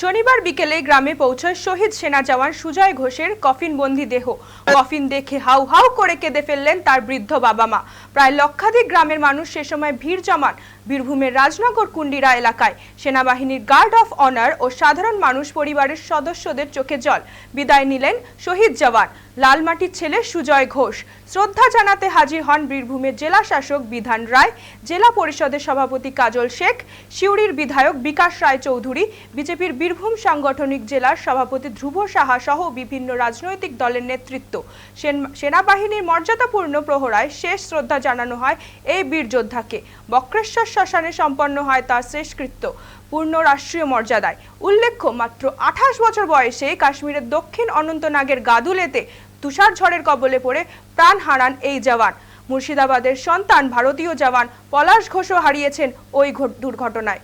শনিবার বিকেলে গ্রামে পৌঁছয় শহীদ সেনা জওয়ান সুজয় ঘোষের কফিনবন্দি দেহ। কফিন দেখে হাউ হাউ করে কেঁদে ফেললেন তার বৃদ্ধ বাবা মা। প্রায় লক্ষাধিক গ্রামের মানুষ সে সময় ভিড় জমান বীরভূমের রাজনগর কুন্ডিরা এলাকায়। সেনাবাহিনীর গার্ড অফ অনার ও সাধারণ মানুষ পরিবারের সদস্যদের চোখে জল। বিদায় নিলেন শহীদ জওয়ান, লালমাটির ছেলে সুজয় ঘোষ। শ্রদ্ধা জানাতে হাজির হন বীরভূমের জেলা শাসক বিধান রায়, জেলা পরিষদের সভাপতি কাজল শেখ, সিউড়ির বিধায়ক বিকাশ রায় চৌধুরী, বিজেপির বীরভূম সাংগঠনিক জেলার সভাপতি ধ্রুব সাহা সহ বিভিন্ন রাজনৈতিক দলের নেতৃত্ব। সেন- সেনাবাহিনীর মর্যাদাপূর্ণ প্রহরায় শেষ শ্রদ্ধা জানানো হয় এই বীর যোদ্ধাকে। বক্রেশ্বর শ্মশানে সম্পন্ন হয় তার শেষকৃত্য পূর্ণ রাষ্ট্রীয় মর্যাদায় উল্লেখ্য মাত্র আঠাশ বছর বয়সে কাশ্মীরের দক্ষিণ অনন্তনাগের গাদুলেতে তুষার ঝড়ের কবলে পড়ে প্রাণ হারান এই জওয়ান মুর্শিদাবাদের সন্তান ভারতীয় জওয়ান পলাশ ঘোষও হারিয়েছেন ওই ঘট- দুর্ঘটনায়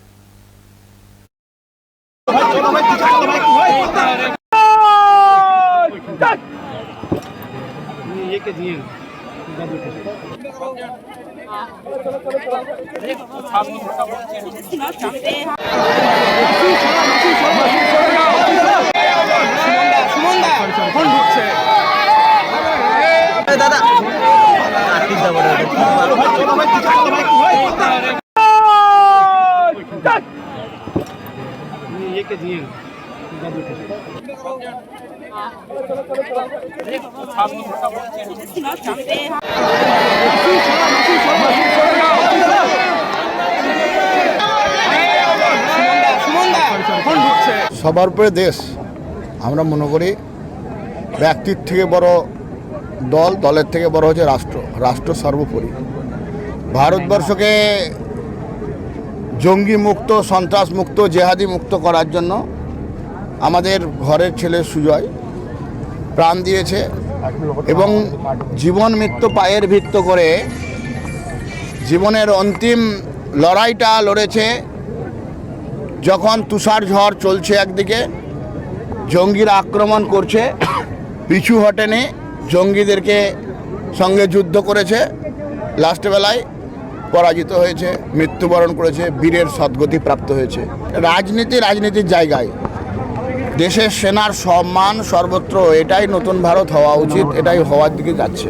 ये के दिए দাদা একে দিয়ে ছাত্র সবার উপরে দেশ, আমরা মনে করি ব্যক্তির থেকে বড় দল, দলের থেকে বড় হচ্ছে রাষ্ট্র রাষ্ট্র সর্বোপরি। ভারতবর্ষকে জঙ্গি মুক্ত সন্ত্রাস মুক্ত জেহাদি মুক্ত করার জন্য আমাদের ঘরের ছেলে সুজয় প্রাণ দিয়েছে এবং জীবন মৃত্যু পায়ের ভিত্ত করে জীবনের অন্তিম লড়াইটা লড়েছে যখন তুষার ঝড় চলছে একদিকে, জঙ্গিরা আক্রমণ করছে, পিছু হটেনি, জঙ্গিদেরকে সঙ্গে যুদ্ধ করেছে লাস্ট বেলায় পরাজিত হয়েছে, মৃত্যুবরণ করেছে, বীরের সদ্গতি প্রাপ্ত হয়েছে। রাজনীতি রাজনীতির জায়গায়। দেশের সেনার সম্মান সর্বত্র, এটাই নতুন ভারত হওয়া উচিত, এটাই হওয়ার দিকে যাচ্ছে।